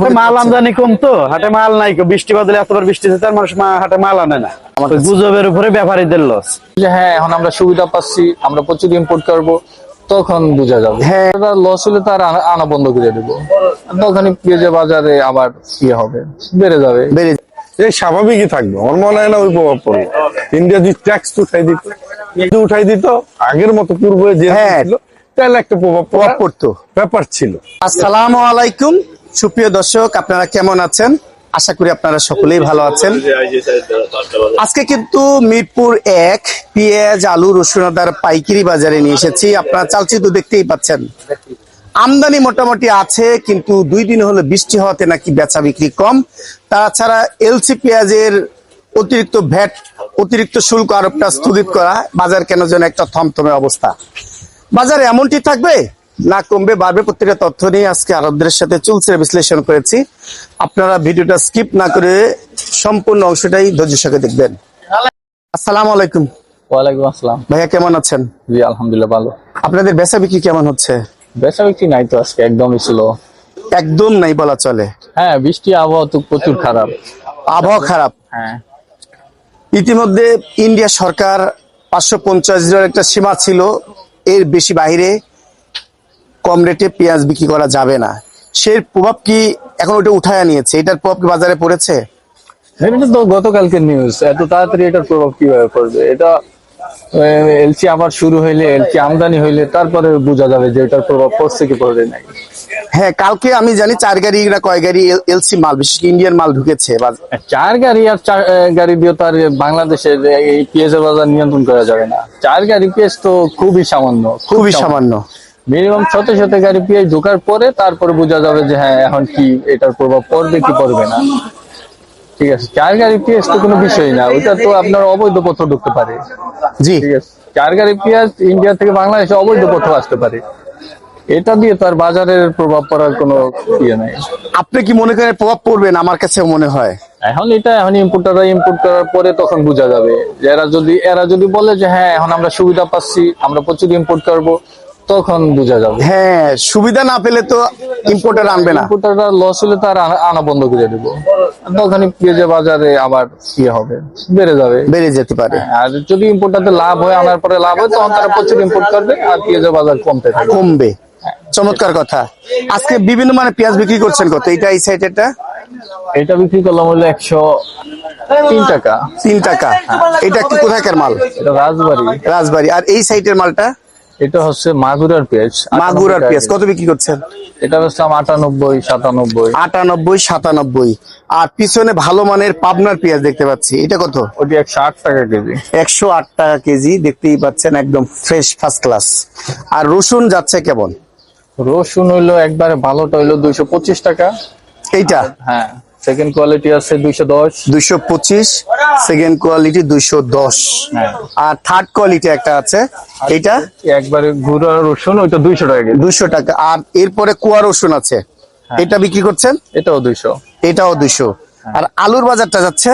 মাল আমদানি কম তো হাটে মাল নাই। বৃষ্টি বাদলে এতবার বৃষ্টি হচ্ছে মানুষ হাটে মাল আনে না। ওই গুজবের উপরে ব্যাপারীদের লস। যে হ্যাঁ এখন আমরা সুবিধা পাচ্ছি আমরা প্রচুর ইম্পোর্ট করব তখন বোঝা যাবে। হ্যাঁ। লস হলে তার আনা আনা বন্ধ করে দেবো। তখনই পেঁয়াজের বাজারে আবার ইয়ে হবে বেড়ে যাবে। বেড়ে এই স্বাভাবিকই থাকবে আমার মনে হয় না ওই প্রভাব পড়বে। ইন্ডিয়া যদি ট্যাক্স উঠাই দিত যদি উঠাই দিত আগের মতো পূর্বে যে হ্যাঁ। তাহলে একটা প্রভাব প্রভাব পড়তো। ব্যাপার ছিল। আসসালামু আলাইকুম। সুপ্রিয় দর্শক, আপনারা কেমন আছেন? আশা করি আপনারা সকলেই ভালো আছেন। আজকে কিন্তু মিরপুর এক পেঁয়াজ, আলু, রসুন, আদার পাইকারি বাজারে নিয়ে এসেছি। আপনারা চালচিত্র দেখতেই পাচ্ছেন। আমদানি মোটামুটি আছে, কিন্তু দুই দিন হলো বৃষ্টি হওয়াতে নাকি বেচা বিক্রি কম। তাছাড়া এলসি পেঁয়াজের অতিরিক্ত ভ্যাট, অতিরিক্ত শুল্ক আরোপটা স্থগিত করা, বাজার কেন যেন একটা থমথমে অবস্থা। বাজারে এমনটি থাকবে? না কমবে বাড়বে। প্রত্যেকটা তথ্য নিয়ে আজকে আরবদের সাথে চুলসে বিশ্লেষণ করেছি। আপনারা ভিডিওটা স্কিপ না করে সম্পূর্ণ অংশটাই ধৈর্য সঙ্গে দেখবেন। আসসালামু আলাইকুম। ওয়ালাইকুম আসসালাম। ভাইয়া কেমন আছেন? জি আলহামদুলিল্লাহ ভালো। আপনাদের বেচা বিক্রি কেমন হচ্ছে? বেচা বিক্রি নাই তো আজকে একদমই ছিল একদম নাই বলা চলে। হ্যাঁ বৃষ্টি আবহাওয়া তো প্রচুর খারাপ। আবহাওয়া খারাপ। হ্যাঁ। ইতিমধ্যে ইন্ডিয়া সরকার পাঁচশো পঞ্চাশ একটা সীমা ছিল এর বেশি বাইরে। কম রেটে পেঁয়াজ বিক্রি করা যাবে না। সেই প্রভাব কি এখন ওটা উঠায় নিয়েছে এটার প্রভাব কি বাজারে পড়েছে? এটা তো গতকালকের নিউজ এত তাড়াতাড়ি এটার প্রভাব কীভাবে পড়বে? এটা এলসি আবার শুরু হইলে এলসি আমদানি হইলে তারপরে বোঝা যাবে যে এটার প্রভাব পড়ছে কি পড়বে নাই। হ্যাঁ কালকে আমি জানি চার গাড়ি না কয় গাড়ি এলসি মাল বিশেষ ইন্ডিয়ান মাল ঢুকেছে। চার গাড়ি আর চার গাড়ি দিয়ে তো আর বাংলাদেশের এই পেঁয়াজের বাজার নিয়ন্ত্রণ করা যাবে না। চার গাড়ি পেঁয়াজ তো খুবই সামান্য খুবই সামান্য। মিনিমাম শত শত গাড়ি পেঁয়াজ ঢোকার পরে তারপরে বোঝা যাবে যে হ্যাঁ এখন কি এটার প্রভাব পড়বে কি পড়বে না। ঠিক আছে চার গাড়ি পেঁয়াজ তো কোনো বিষয় না ওটা তো আপনার অবৈধ পথ ঢুকতে পারে। জি। ঠিক আছে চার গাড়ি পেঁয়াজ ইন্ডিয়া থেকে বাংলাদেশে অবৈধ পথ আসতে পারে। এটা দিয়ে তো আর বাজারের প্রভাব পড়ার কোনো ইয়ে নাই। আপনি কি মনে করেন প্রভাব পড়বে না আমার কাছে মনে হয়? এখন এটা এখন ইম্পোর্টাররা ইম্পোর্ট করার পরে তখন বোঝা যাবে। যে এরা যদি এরা যদি বলে যে হ্যাঁ এখন আমরা সুবিধা পাচ্ছি আমরা প্রচুর ইম্পোর্ট করব তখন বোঝা যাবে। হ্যাঁ সুবিধা না পেলে তো ইম্পোর্টার আনবে না। ইম্পোর্টাররা লস হলে তার আনা- বন্ধ করে দেবো। তখনই পেঁয়াজের বাজারে আবার ইয়ে হবে বেড়ে যাবে। বেড়ে যেতে পারে। আর যদি ইম্পোর্টারদের লাভ হয় আনার পরে লাভ হয় তখন তারা প্রচুর ইম্পোর্ট করবে আর পেঁয়াজের বাজার কমতে থাকবে। কমবে। চমৎকার কথা। আজকে বিভিন্ন মানে পেঁয়াজ বিক্রি করছেন কত? এটা এই সাইড এটা এটা বিক্রি করলাম হলো একশো তিন টাকা। তিন টাকা। এটা কি কোথাকার মাল? এটা রাজবাড়ি। রাজবাড়ি। আর এই সাইডের মালটা? এটা হচ্ছে মাগুরার পেঁয়াজ মাগুরার 98 পেঁয়াজ। কত বিক্রি করছেন? এটা হচ্ছে আটানব্বই সাতানব্বই। আটানব্বই সাতানব্বই। আর পিছনে ভালো মানের পাবনার পেঁয়াজ দেখতে পাচ্ছি। এটা কত? ওটি একশো আট টাকা কেজি। একশো আট টাকা কেজি দেখতেই পাচ্ছেন একদম ফ্রেশ ফার্স্ট ক্লাস আর রসুন যাচ্ছে কেমন? রসুন হইল একবারে ভালোটা হইল দুইশো পঁচিশ টাকা। এইটা? হ্যাঁ। সেকেন্ড কোয়ালিটি আছে দুইশো দশ। দুইশো পঁচিশ সেকেন্ড কোয়ালিটি দুইশো দশ। হ্যাঁ। আর থার্ড কোয়ালিটি একটা আছে এইটা? একবারে গুঁড়া রসুন ওইটা দুইশো টাকা কেজি। দুইশো টাকা। আর এরপরে কুয়া রসুন আছে হ্যাঁ। এটা বিক্রি করছেন? এটাও দুইশো। এটাও দুইশো। আর আলুর বাজারটা যাচ্ছে?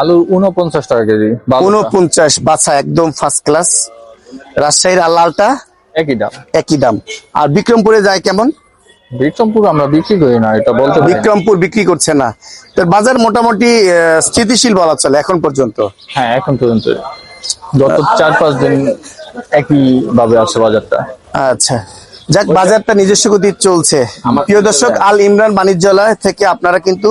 আলু উনপঞ্চাশ টাকা কেজি ভালোটা। উনপঞ্চাশ বাছা একদম ফার্স্ট ক্লাস রাজশাহীর আর লালটা? একই দাম। একই দাম। আর বিক্রমপুরে যায় কেমন? বিক্রমপুর আমরা বিক্রি করি না এটা বলতে। বিক্রমপুর বিক্রি করছে না। তো বাজার মোটামুটি আহ, স্থিতিশীল বলা চলে এখন পর্যন্ত। হ্যাঁ এখন পর্যন্ত। গত চার পাঁচ দিন একই ভাবে আছে বাজারটা। আচ্ছা। যাক বাজারটা নিজস্ব গতি চলছে। প্রিয় দর্শক আল ইমরান বাণিজ্যালয় থেকে আপনারা কিন্তু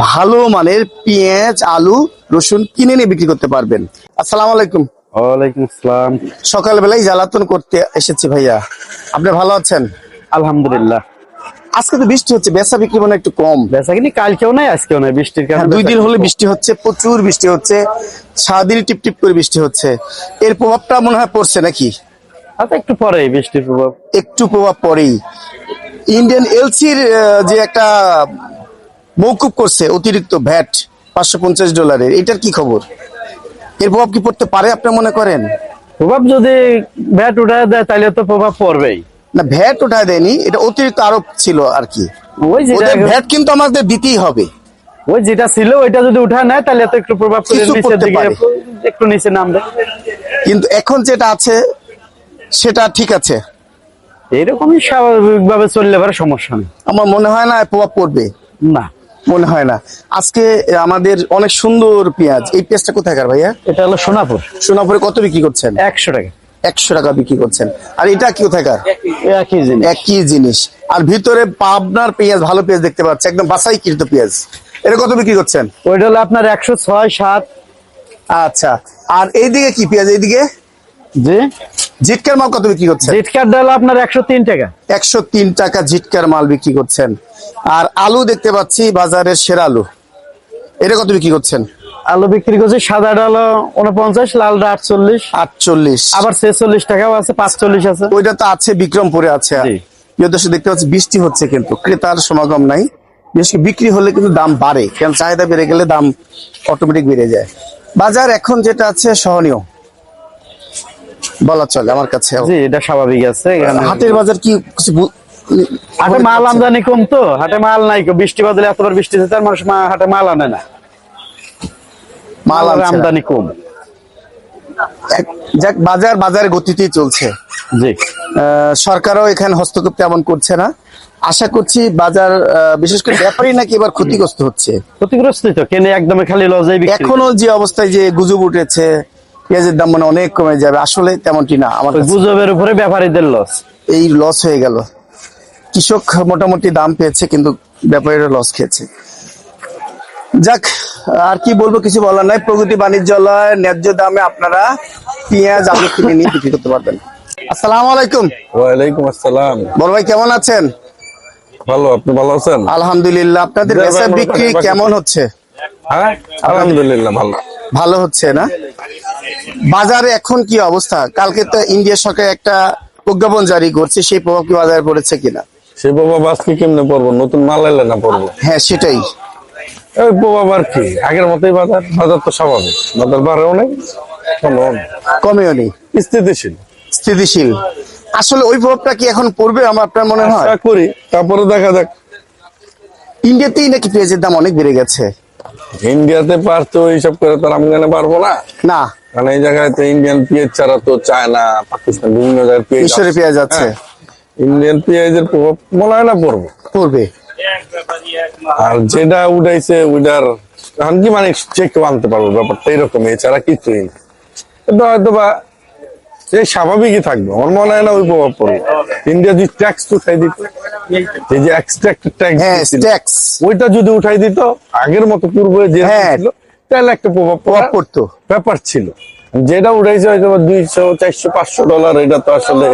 ভালো মানের পেঁয়াজ আলু রসুন কিনে নিয়ে বিক্রি করতে পারবেন। আসসালামু আলাইকুম। ওয়ালাইকুম আসসালাম। সকালবেলায় জ্বালাতন করতে এসেছি ভাইয়া। আপনি ভালো আছেন? আলহামদুলিল্লাহ। আজকে তো বৃষ্টি হচ্ছে বেচা বিক্রি মনে একটু কম। বেচা কিনি কালকেও নাই আজকেও নাই বৃষ্টির হ্যাঁ, কারণে দুই দিন হলে বৃষ্টি হচ্ছে প্রচুর বৃষ্টি হচ্ছে সারাদিন টিপ টিপ করে বৃষ্টি হচ্ছে। এর প্রভাবটা মনে হয় পড়ছে নাকি? আচ্ছা একটু পরেই বৃষ্টির প্রভাব। একটু প্রভাব পড়েই। ইন্ডিয়ান এলসির যে একটা মৌকুব করছে অতিরিক্ত ভ্যাট পাঁচশো পঞ্চাশ ডলারের এটার কি খবর? এর প্রভাব কি পড়তে পারে আপনি মনে করেন? প্রভাব যদি ব্যাট উঠায় দেয় তাহলে তো প্রভাব পড়বেই। না ভ্যাট উঠায় দেয়নি এটা অতিরিক্ত আরোপ ছিল আর কি। ওই যেটা ভ্যাট কিন্তু আমাদের দিতেই হবে। ওই যেটা ছিল ওইটা যদি উঠায় নেয় তাহলে তো একটু প্রভাব করে নিচের দিকে একটু নিচে নামবে। কিন্তু এখন যেটা আছে সেটা ঠিক আছে। এরকমই স্বাভাবিক ভাবে চললে পারে সমস্যা নেই। আমার মনে হয় না প্রভাব পড়বে। না। মনে হয় না। আজকে আমাদের অনেক সুন্দর পেঁয়াজ। এই পেঁয়াজটা কোথাকার ভাইয়া? এটা হলো সোনাপুর। সোনাপুরে কত বিক্রি করছেন? একশো টাকা। একশো টাকা বিক্রি করছেন। আর এটা কি কোথাকার? একই জিনিস। একই জিনিস। আর ভিতরে পাবনার পেঁয়াজ ভালো পেঁয়াজ দেখতে পাচ্ছি একদম বাসাইকৃত পেঁয়াজ। এটা কত বিক্রি করছেন? ওইটা হলো আপনার একশো ছয় সাত। আচ্ছা। আর এইদিকে কি পেঁয়াজ এইদিকে? জি। জিটকার মাল কত বিক্রি করছেন? জিট কার্ড হলো আপনার একশো তিন টাকা। একশো তিন টাকা জিটকার মাল বিক্রি করছেন। আর আলু দেখতে পাচ্ছি বাজারের সেরা আলু। এটা কত বিক্রি করছেন? আলু বিক্রি করছি সাদাটা হলো উনপঞ্চাশ লালটা আটচল্লিশ। আটচল্লিশ। আবার ছেচল্লিশ টাকাও আছে পাঁচচল্লিশ আছে। ওইটা তো আছে বিক্রমপুরে আছে। দেখতে পাচ্ছি বৃষ্টি হচ্ছে কিন্তু। ক্রেতার সমাগম নাই। বিশেষ বিক্রি হলে কিন্তু দাম বাড়ে। কারণ চাহিদা বেড়ে গেলে দাম অটোমেটিক বেড়ে যায়। বাজার এখন যেটা আছে সহনীয়। বলা চলে আমার কাছে। জি এটা স্বাভাবিক আছে হাটের বাজার কি কিছু হাটে মাল আমদানি কম তো হাটে মাল নাই বৃষ্টি বাদলে এতবার বৃষ্টি হচ্ছে মানুষ হাটে মাল আনে না। মাল। আমদানি কম। যাক বাজার গতিতেই চলছে। জি। সরকারও এখানে হস্তক্ষেপ তেমন করছে না। আশা করছি বাজার বিশেষ করে ব্যাপারী নাকি এবার ক্ষতিগ্রস্ত হচ্ছে। ক্ষতিগ্রস্তই তো কেনে একদমই খালি লজাই বিক্রি। এখনও যে অবস্থায় যে গুজব উঠেছে পেঁয়াজের দাম মানে অনেক কমে যাবে আসলে তেমনটি না আমার গুজবের উপরে ব্যাপারীদের লস এই লস হয়ে গেল। কৃষক মোটামুটি দাম পেয়েছে কিন্তু ব্যাপারীরা লস খেয়েছে। যাক আর কি বলব কিছু বলার নাই। প্রগতি বাণিজ্যালয় ন্যায্য দামে আপনারা পেঁয়াজ আলু কিনে নিয়ে বিক্রি করতে পারবেন। আসসালামু আলাইকুম। ওয়ালাইকুম আসসালাম। বড় ভাই কেমন আছেন? ভালো আপনি ভালো আছেন? আলহামদুলিল্লাহ আপনাদের বেচা বিক্রি কেমন হচ্ছে? হ্যাঁ আলহামদুলিল্লাহ ভালো। ভালো হচ্ছে না? বাজারে এখন কি অবস্থা? কালকে তো ইন্ডিয়া সরকার একটা প্রজ্ঞাপন জারি করছে সেই প্রভাব কি বাজারে পড়েছে কিনা? সেই প্রভাব বাসকে কেমনে পড়ব? নতুন মাল এলে না পড়ব। হ্যাঁ সেটাই। ওই প্রভাব আর কি? আগের মতোই বাজার বাজার তো স্বাভাবিক। বাজার বাড়েও নেই কমেও নেই। স্থিতিশীল। স্থিতিশীল। আসলে ওই প্রভাবটা কি এখন পড়বে আমার আপনার মনে হয়? করি। তারপরে দেখা যাক। ইন্ডিয়াতেই নাকি পেঁয়াজের দাম অনেক বেড়ে গেছে। ইন্ডিয়াতে পারতো এইসব করে তো আমদানি পারব না। না। কারণ এই জায়গায় তো ইন্ডিয়ান পেঁয়াজ ছাড়া তো চায়না পাকিস্তান বিভিন্ন জায়গায় পেঁয়াজ আছে। আছে। হ্যাঁ, ইন্ডিয়ান পেঁয়াজের প্রভাব মনে হয় না পড়ব। পড়বে। আর যেটা উঠাইছে ওইটার এখন কি মানে চেক আনতে পারব ব্যাপারটা এরকম এছাড়া কিছুই। কিন্তু হয়তো বা এই স্বাভাবিকই থাকবে আমার মনে হয় না ওই প্রভাব পড়বে ইন্ডিয়া যদি ট্যাক্স উঠাই দিত এই যে ট্যাক্স ট্যাক্স ওইটা যদি উঠাই দিত আগের মতো পূর্বে যে হ্যাঁ। ছিল তাহলে একটা প্রভাব প্রভাব পড়তো ব্যাপার ছিল যেটা উঠাইছে হয়তো দুইশো চারশো পাঁচশো ডলার এটা তো আসলে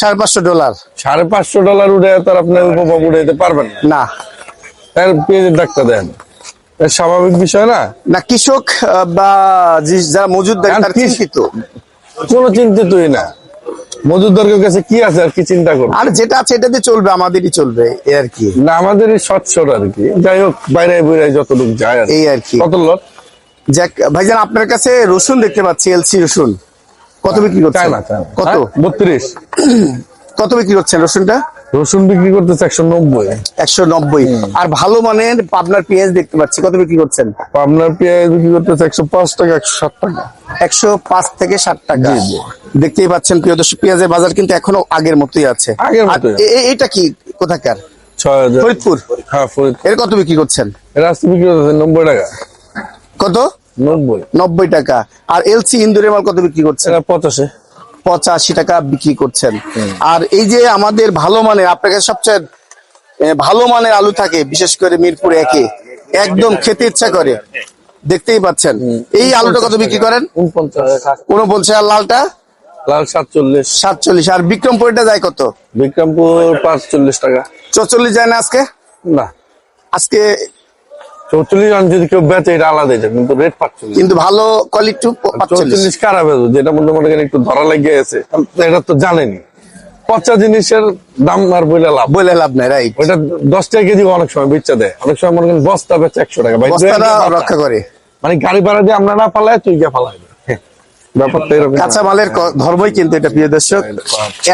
সাড়ে পাঁচশো ডলার। সাড়ে পাঁচশো ডলার উঠে তার আপনি ওই প্রভাব উঠাইতে পারবেন না। না। তার পেঁয়াজের ডাক্তার দেন। স্বাভাবিক বিষয় না? না কৃষক বা যারা আর তার চিন্তিত। কোনো চিন্তিতই না। মজুদারের কাছে কি আছে আর কি চিন্তা করব? আর যেটা আছে এটা দিয়ে চলবে আমাদেরই চলবে এই আর কি। না আমাদের স্বচ্ছর আর কি। যাই হোক বাইরে বাইরে যতটুকু যায় এই আর কি। কত লোক? যাক ভাইজান আপনার কাছে রসুন দেখতে পাচ্ছি এলসি রসুন। কত বিক্রি করছেন? কত? হ্যাঁ, বত্রিশ। কত বিক্রি করছেন রসুনটা? রসুন বিক্রি করতেছে একশো নব্বই। একশো নব্বই। আর ভালো মানের পাবনার পেঁয়াজ দেখতে পাচ্ছি কত বিক্রি করছেন? আপনার পেঁয়াজ বিক্রি করতেছে একশো পাঁচ টাকা একশো ষাট টাকা। একশো পাঁচ থেকে ষাট টাকা। দেখতেই পাচ্ছেন প্রিয় দর্শক পেঁয়াজের বাজার কিন্তু এখনও আগের মতোই আছে। এটা কি? কোথাকার? ফরিদপুর? হ্যাঁ ফরিদ এর কত বিক্রি করছেন? রাস্তা বিক্রি করতেছে নব্বই টাকা। কত? নব্বই। টাকা। আর এলসি ইন্দুরের মাল কত বিক্রি করছেন? পঁচাশি। পঁচাশি টাকা বিক্রি করছেন। আর এই যে আমাদের ভালো মানের আপনার কাছে সবচেয়ে ভালো মানের আলু থাকে বিশেষ করে মিরপুর একে একদম খেতে ইচ্ছা করে। দেখতেই পাচ্ছেন। এই আলুটা কত বিক্রি করেন? উনপঞ্চাশ। বলছে আর লালটা? লাল সাতচল্লিশ। সাতচল্লিশ। আর বিক্রমপুরটা যায় কত? বিক্রমপুর পাঁচচল্লিশ টাকা। চৌচল্লিশ যায় না আজকে? না। আজকে চৌচল্লিশ রান যদি কেউ বেচে এটা আলাদা এটা কিন্তু রেট কিন্তু ভালো কোয়ালিটি পাঁচচল্লিশ। চৌচল্লিশ কারা বেচো যেটা মধ্যে মনে করেন একটু ধরা লেগে এটা তো জানেনি পচা জিনিসের দাম আর বইলে লাভ। বলে লাভ নাই রাইট ওইটা দশ টাকা কেজি অনেক সময় বেচা দেয়। অনেক সময় মনে করেন বস্তা বেচে একশো টাকা। রক্ষা করে। মানে গাড়ি ভাড়া দিয়ে আমরা না পালাই তুই গিয়ে পালাই ব্যাপারটা এরকম কাঁচা মালের ক- ধর্মই কিন্তু এটা প্রিয় দর্শক।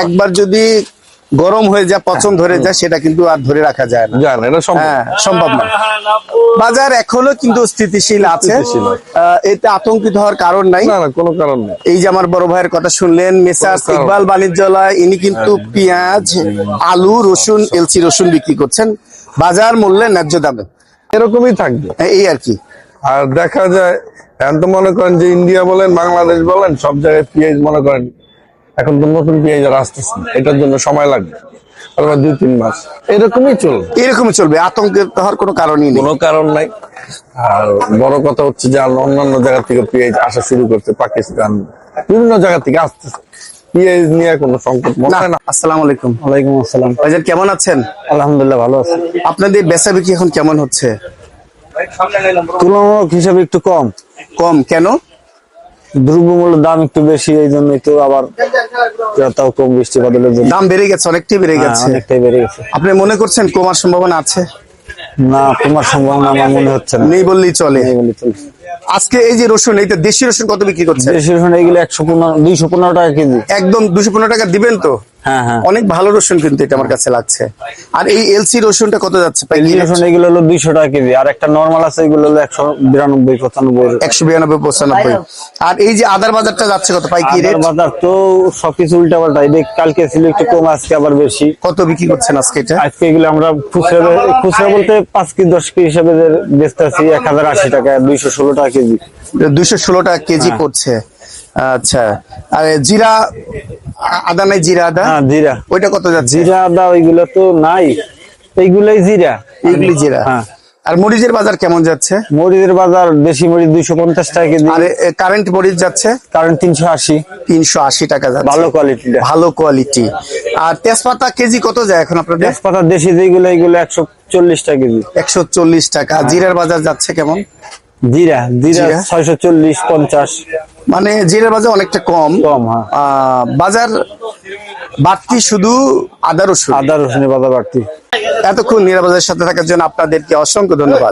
একবার যদি গরম হয়ে যায় পচন ধরে যায় সেটা কিন্তু আর ধরে রাখা যায় না। এটা সম্ভব। হ্যাঁ না। বাজার এখনও কিন্তু স্থিতিশীল আছে। এতে আতঙ্কিত হওয়ার কারণ নাই। কোনো কারণ নেই। এই যে আমার বড় ভাইয়ের কথা শুনলেন মেসার্স কোনো ইকবাল বাণিজ্যালয় ইনি কিন্তু পেঁয়াজ আলু রসুন এলসি রসুন বিক্রি করছেন। বাজার মূল্যে ন্যায্য দামে। এরকমই থাকবে। এই আর কি। আর দেখা যায় এখন তো মনে করেন যে ইন্ডিয়া বলেন বাংলাদেশ বলেন সব জায়গায় পেঁয়াজ মনে করেন এখন তো নতুন পেঁয়াজ আর আসতেছে এটার জন্য সময় লাগবে। অথবা দুই তিন মাস। এরকমই চলবে। এরকমই চলবে আতঙ্কিত হওয়ার কোনো কারণই নেই। কোনো কারণ নাই। আর বড় কথা হচ্ছে যে অন্যান্য জায়গা থেকে পেঁয়াজ আসা শুরু করছে পাকিস্তান বিভিন্ন জায়গা থেকে আসতেছে। পেঁয়াজ নিয়ে কোনো সংকট মনে হয় না। আসসালামু আলাইকুম। ওয়ালাইকুম আসসালাম। ভাইজান কেমন আছেন? আলহামদুলিল্লাহ ভালো আছে। আপনাদের বেচা বিক্রি এখন কেমন হচ্ছে? তুলনামূলক হিসাবে একটু কম। কম কেন? দ্রব্যমূল্যের দাম একটু বেশি এই জন্যই তো আবার তাও কম বৃষ্টি বাদলের জন্য। দাম বেড়ে গেছে অনেকটাই বেড়ে হ্যাঁ, গেছে। অনেকটাই বেড়ে গেছে। আপনি মনে করছেন কমার সম্ভাবনা আছে? না কমার সম্ভাবনা আমার মনে হচ্ছে না। নেই বললেই চলে। নেই বললেই চলছে। আজকে এই যে রসুন এইটা দেশি রসুন কত বিক্রি করছে দেশি রসুন এইগুলো একশো পনেরো দুইশো পনেরো টাকা কেজি। একদম দুশো পনেরো টাকা দিবেন তো? হ্যাঁ হ্যাঁ। অনেক ভালো রসুন কিন্তু এটা আমার কাছে লাগছে। আর এই এলসি রসুনটা কত যাচ্ছে দেশি রসুন এগুলো হলো দুইশো টাকা কেজি আর একটা নর্মাল আছে এগুলো হলো একশো বিরানব্বই পঁচানব্বই। একশো বিরানব্বই পঁচানব্বই। আর এই যে আদার বাজারটা যাচ্ছে কত? রেট বাজার তো সবকিছু উল্টা পাল্টা এই দেখ কালকে ছিল একটু কম আজকে আবার বেশি। কত বিক্রি করছেন আজকে এটা? আজকে এগুলো আমরা খুচরা খুচরা বলতে পাঁচ কেজি দশ কেজি হিসাবে বেচতে আছি এক হাজার আশি টাকা দুইশো ষোলো টাকা কেজি? দুইশো ষোলো টাকা কেজি হ্যাঁ। পড়ছে। আচ্ছা। আর জিরা আদা নাই জিরা আদা? হ্যাঁ জিরা। ওইটা কত যাচ্ছে? জিরা আদা ওইগুলো তো নাই। এইগুলাই জিরা। এইগুলি জিরা। হ্যাঁ। আর মরিচের বাজার কেমন যাচ্ছে? মরিচের বাজার দেশি মরিচ দুইশো পঞ্চাশ টাকা কেজি। আর কারেন্ট মরিচ যাচ্ছে? কারেন্ট তিনশো আশি। তিনশো আশি টাকা যাচ্ছে। ভালো কোয়ালিটি ভালো কোয়ালিটি আর তেজপাতা কেজি কত যায় এখন আপনার তেজপাতা দেশি যেগুলো এইগুলো একশো চল্লিশ টাকা কেজি। একশো চল্লিশ টাকা। জিরার বাজার যাচ্ছে কেমন? জিরা জিরা? ছয়শো চল্লিশ পঞ্চাশ। মানে জিরার বাজার অনেকটা কম। কম হ্যাঁ। আহ, বাজার বাড়তি শুধু আদা রসুন। আদা রসুনের বাজার বাড়তি। এতক্ষণ নিরাপদের সাথে থাকার জন্য আপনাদেরকে অসংখ্য ধন্যবাদ।